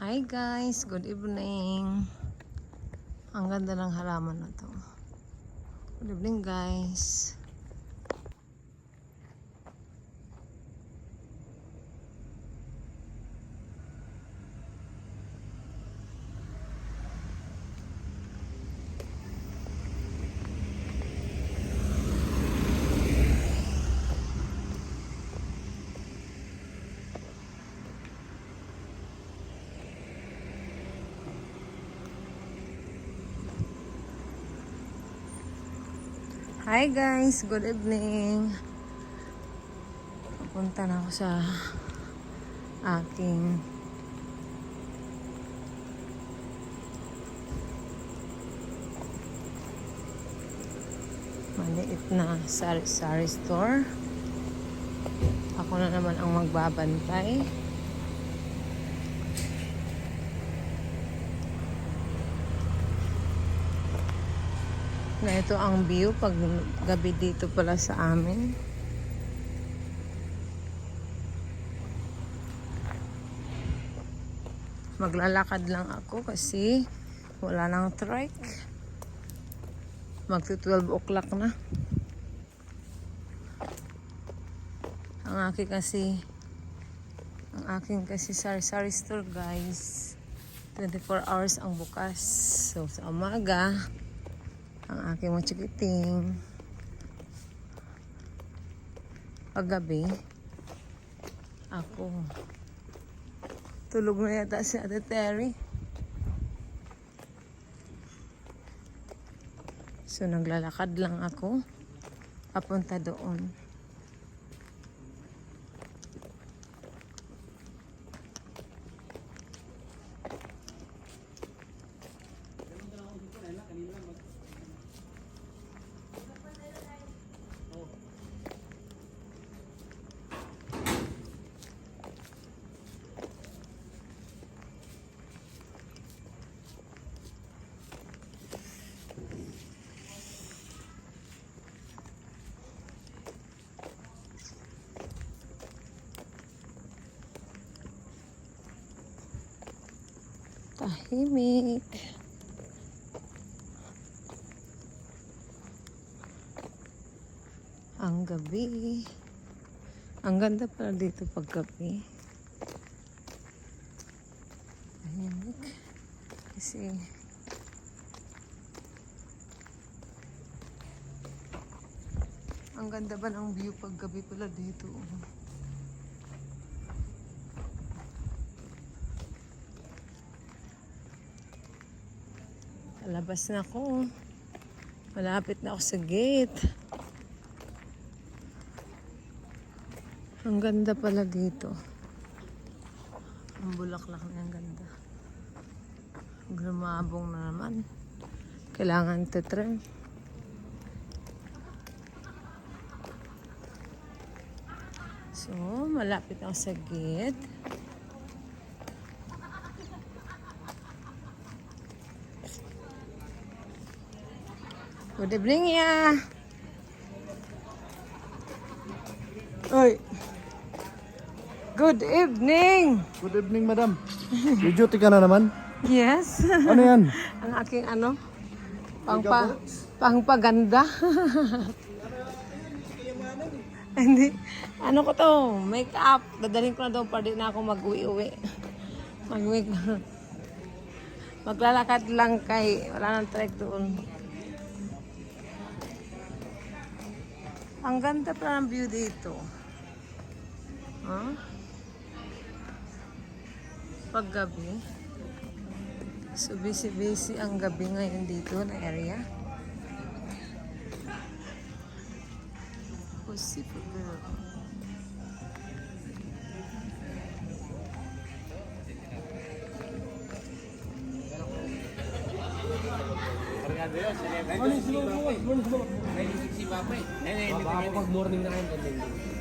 Hi guys, good evening. Ang ganda ng halaman na to. Good evening guys. Hi guys, good evening. Papunta na ako sa aking maliit na sari-sari store. Ako na naman ang magbabantay. Ganito ang view pag gabi dito pala sa amin. Maglalakad lang ako kasi wala nang trike. Magto 12 o'clock na. Ang aking kasi ang aking kasi sari-sari store guys 24 hours ang bukas. So sa umaga ang aking mga chikiting. Paggabi, ako. Tulog na yata si Ate Terry. So, naglalakad lang ako. Papunta doon. Tahimik. Ang gabi. Ang ganda pala dito pag gabi. Tahimik. Kasi ang ganda ba ng view pag gabi pala dito? Labas na ako. Malapit na ako sa gate. Ang ganda pala dito. Ang bulaklak na ang ganda. Lumabong na naman. Kailangan to trim. So, malapit ako sa gate. Good evening, ya. Oy. Good evening. Good evening, madam. May duty ka na naman? Yes. Ano yan? Ang aking ano? Pangpa pangpaganda. Hindi. Ano ko to? Make up. Dadalhin ko na daw pa di na ako mag-uwi-uwi. Mag-make Maglalakad lang kay wala nang trek doon. Ang ganda pa ng view dito. Huh? Paggabi. So busy-busy ang gabi ngayon dito na area. Pussy po girl. Pag morning na kayo, ganyan.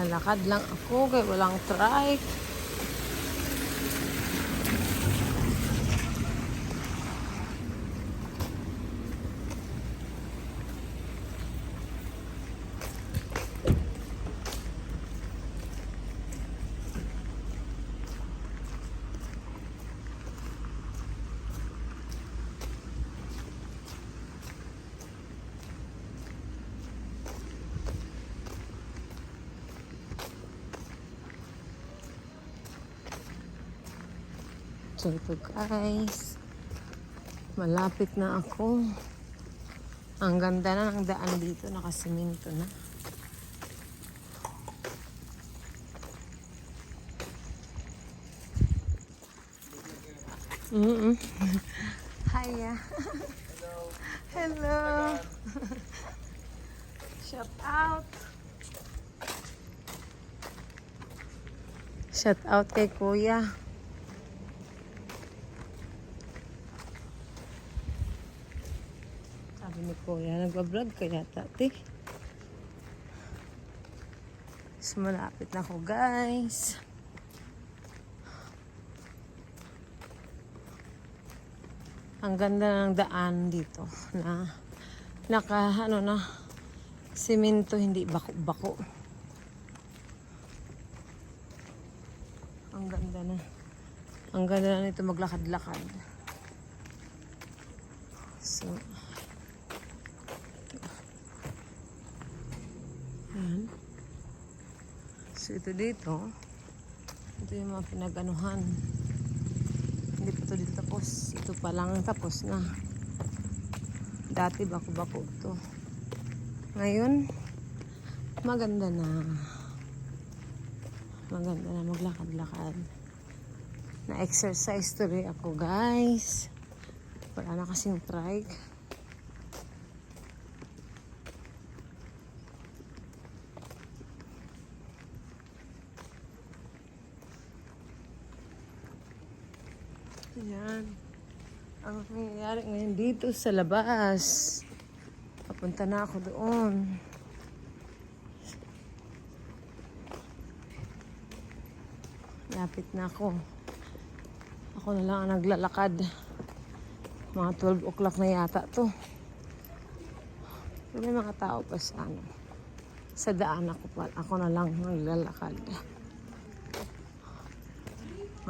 Lalakad lang ako kay walang trike. Ito guys, malapit na ako. Ang ganda na ng daan dito, nakasiminto na. Mm -mm. Hiya. Hello. Shout out. Shout out kay Kuya. Kuya, nagbablog ka yata, te. So, malapit na ako, guys. Ang ganda ng daan dito na naka, ano na, simento, hindi bako-bako. Ang ganda na. Ang ganda na nito maglakad-lakad. So, Ayan. Ito dito, ito yung mga pinaganuhan. Hindi pa ito dito tapos. Ito pa lang tapos na. Dati bako-bako ito. Ngayon, maganda na. Maganda na maglakad-lakad. Na-exercise tuloy ako guys. Wala na kasing trike. Ayan. Ang nangyayari ngayon dito sa labas. Papunta na ako doon. Lapit na ako. Ako na lang ang naglalakad. Mga 12 o'clock na yata to. May mga tao pa sa ano. Sa daan ako pa. Ako na lang naglalakad.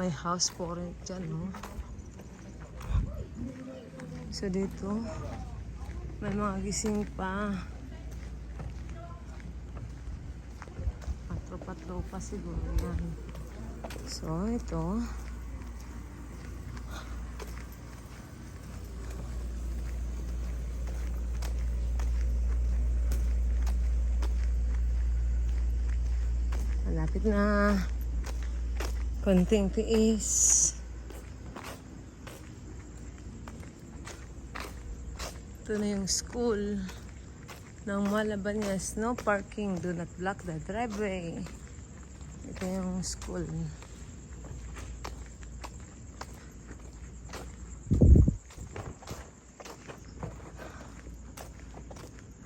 May house for it dyan, no? So dito, may mga gising pa. Patropa-tropa siguro yan. So, ito. Malapit na. Konting tiis. Ito na yung school ng Malabanyas. No parking. Do not block the driveway. Ito yung school.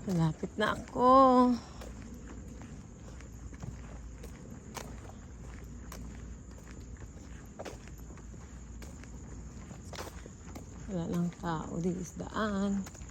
Malapit na ako. Wala lang tao di isdaan.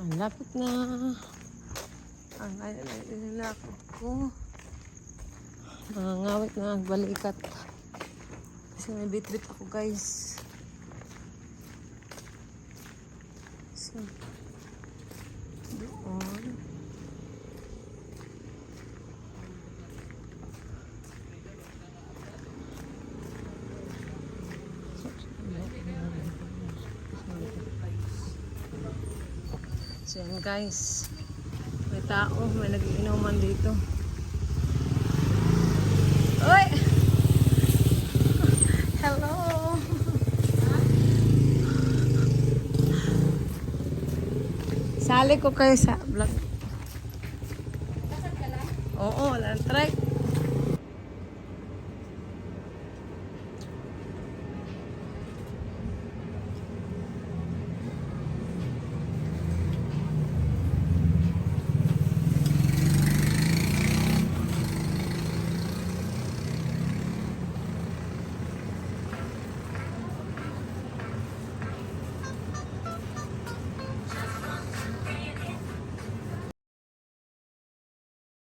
Malapit na. Ang ilalakot ko. Nangangawit na ang balikat. Kasi may bit-bit ako guys. So, doon. So yan guys. May tao, may nagiinuman dito. Uy! Hello! Sali ko kayo sa vlog. Oo, wala nang trike.